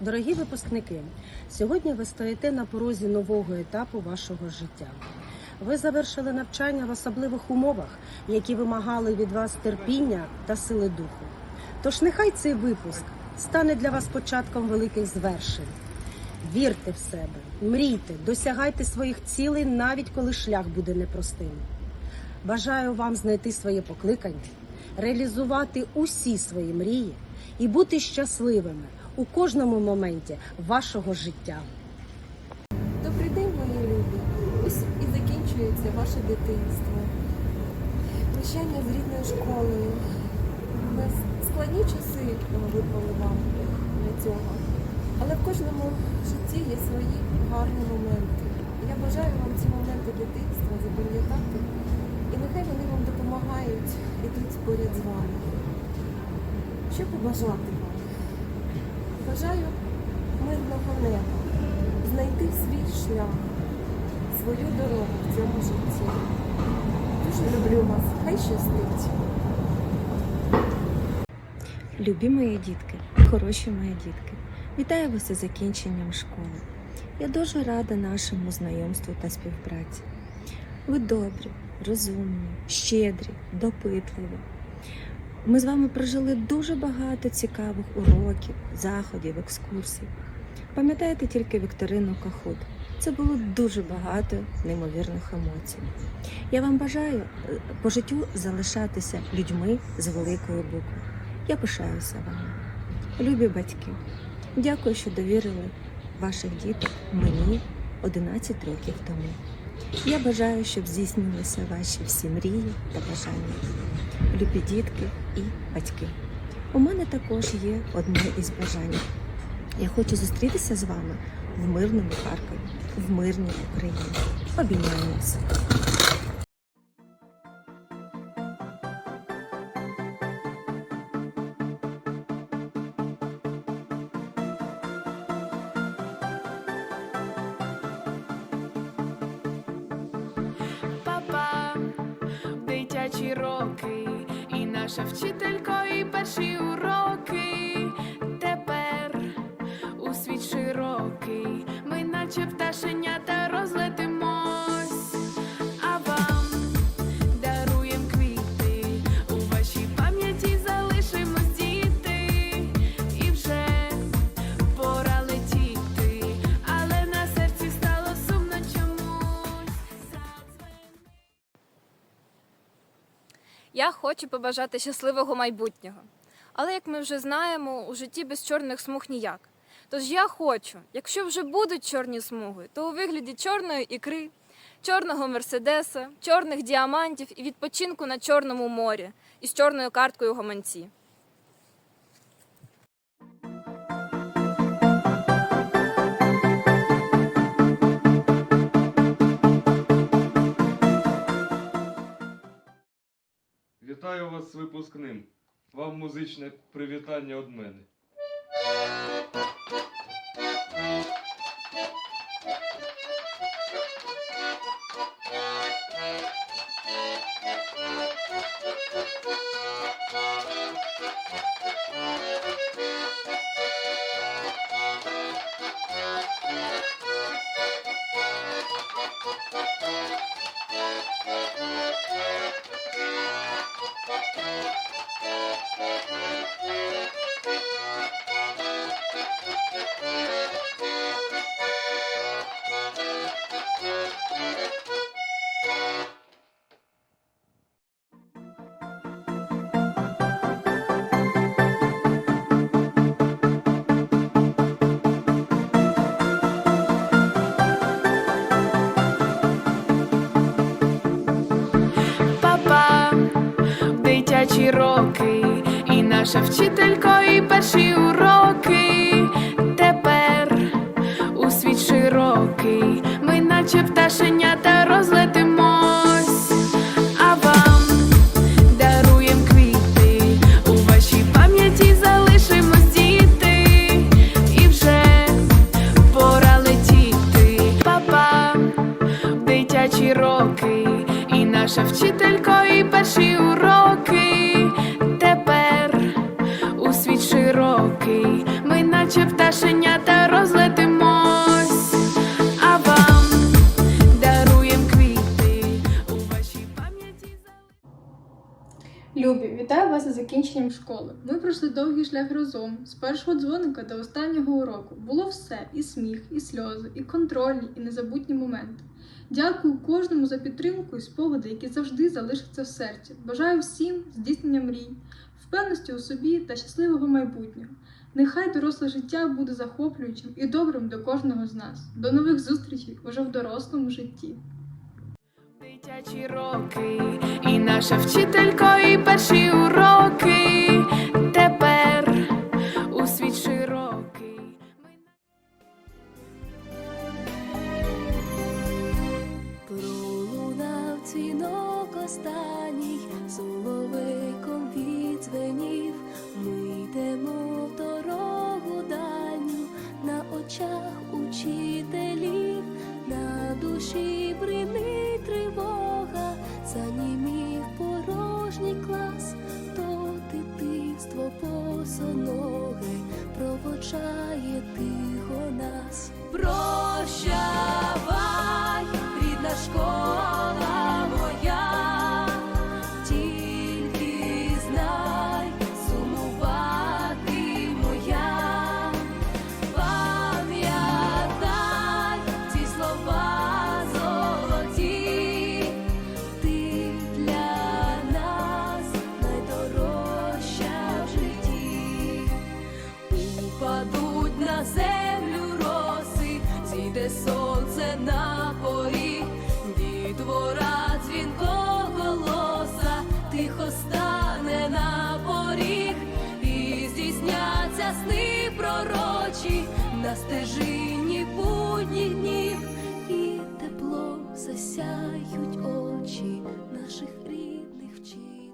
Дорогі випускники, сьогодні ви стоїте на порозі нового етапу вашого життя. Ви завершили навчання в особливих умовах, які вимагали від вас терпіння та сили духу. Тож нехай цей випуск стане для вас початком великих звершень. Вірте в себе, мрійте, досягайте своїх цілей, навіть коли шлях буде непростим. Бажаю вам знайти своє покликання, реалізувати усі свої мрії і бути щасливими у кожному моменті вашого життя. Добрий день, мої любі. Ось і закінчується ваше дитинство. Прощання з рідною школою. На складні часи випали вам для цього. Але в кожному житті є свої гарні моменти. Я бажаю вам ці моменти дитинства запам'ятати, і нехай вони вам допомагають ідуть поряд з вами. Що побажати? Бажаю мирного неба, знайти свій шлях, свою дорогу в цьому житті. Дуже люблю вас. Хай щастить. Любі мої дітки, хороші мої дітки, вітаю вас із закінченням школи. Я дуже рада нашому знайомству та співпраці. Ви добрі, розумні, щедрі, допитливі. Ми з вами прожили дуже багато цікавих уроків, заходів, екскурсій. Пам'ятаєте тільки Вікторину Кахут? Це було дуже багато неймовірних емоцій. Я вам бажаю е, по життю залишатися людьми з великої букви. Я пишаюся вами. Любі батьки, дякую, що довірили ваших діток мені 11 років тому. Я бажаю, щоб здійснилися ваші всі мрії та бажання. Любі дітки і батьки. У мене також є одне із бажань. Я хочу зустрітися з вами в мирному Харкові, в мирній Україні. Обіймаємося. І наша вчителько, Я хочу побажати щасливого майбутнього. Але як ми вже знаємо, у житті без чорних смуг ніяк. Тож я хочу, якщо вже будуть чорні смуги, то у вигляді чорної ікри, чорного мерседеса, чорних діамантів і відпочинку на Чорному морі із чорною карткою гаманці. Вітаю вас з випускним. Вам музичне привітання від мене. Роки, і наша вчителько, і перші уроки. Тепер у світ широкий, ми наче пташенята розлетимось, а вам даруєм квіти, у вашій пам'яті залишимось діти, і вже пора летіти. Папа, дитячі роки, і наша вчителько, і перші наче пташенята розлетимось, а вам даруєм квіти у вашій пам'яті. Любі, вітаю вас із закінченням школи. Ми пройшли довгий шлях разом. З першого дзвоника до останнього уроку було все: і сміх, і сльози, і контрольні, і незабутні моменти. Дякую кожному за підтримку і спогади, які завжди залишаться в серці. Бажаю всім здійснення мрій, впевненості у собі та щасливого майбутнього. Нехай доросле життя буде захоплюючим і добрим до кожного з нас. До нових зустрічей уже в дорослому житті. Дитячі роки, і наша вчителько, і перші уроки. Очах учителів, падуть на землю роси, зійде сонце на поріг, дітвора дзвінкого голоса, тихо стане на поріг, і здійсняться сни пророчі на стежині будніх днів, і теплом засяють очі наших рідних вчителів.